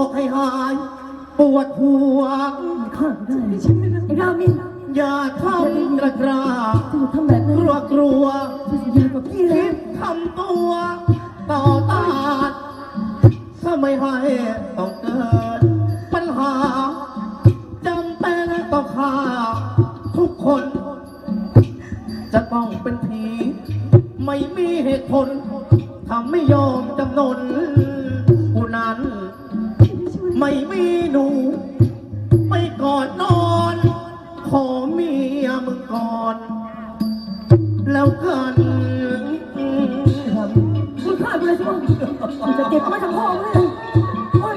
อกให้หาย ปวดหัว ข้าไม่ได้ไอ้รามินอย่าทำกระกราจะทำแบบนั้กนลัวกลัวจะสัญญากับพี่คินะดทำตัวต่อต้านถ้าไม่ให้ต้องเกิดปัญหาจำเป็นต้องฆ่าทุกคน จะต้องเป็นผี ไม่มีเหตุผลทำไม่ยอมจำนนผู้นั้น ไม่มีหนู ไม่กอดนอน ขอเมียมึงก่อน แล้วกันมึงฆ่ากูเลยใช่ไหมมึงจะเก็บไว้ทั้งห้องเลยโอ้ย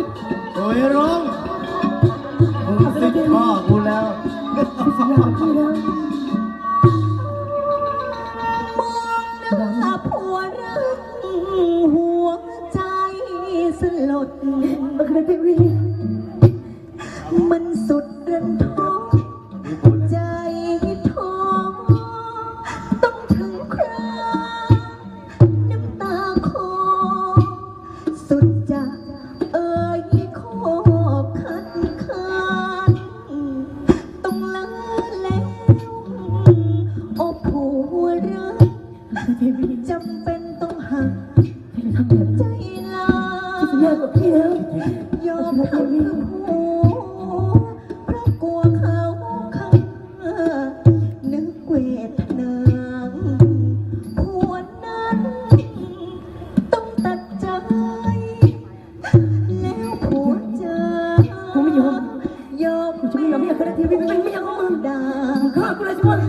โอ้ยร้องมึงสิทธิ์พ่อกูแล้วสัญญากับพี่นะถ้า ลดมันคือเทวีมันสุดรันทดใจท้อต้องถึงคราน้ำตาคอสุดจะเอ่ยขอคัดค้านต้องลาแล้วอ้ผัวรักจำเป็นต้องหักทำแบบ ยากกม่าพี่แล้ว ยอมทำหูเพราะกลัวเขาข้างนึกเวทนาควรนั้น ต้องตัดใจ แล้วผัวเจอยอม ยอมไม่ยอมไม่ยอมไม่ยอมมึอด่า มึงฆ่ากูเลยสิมึง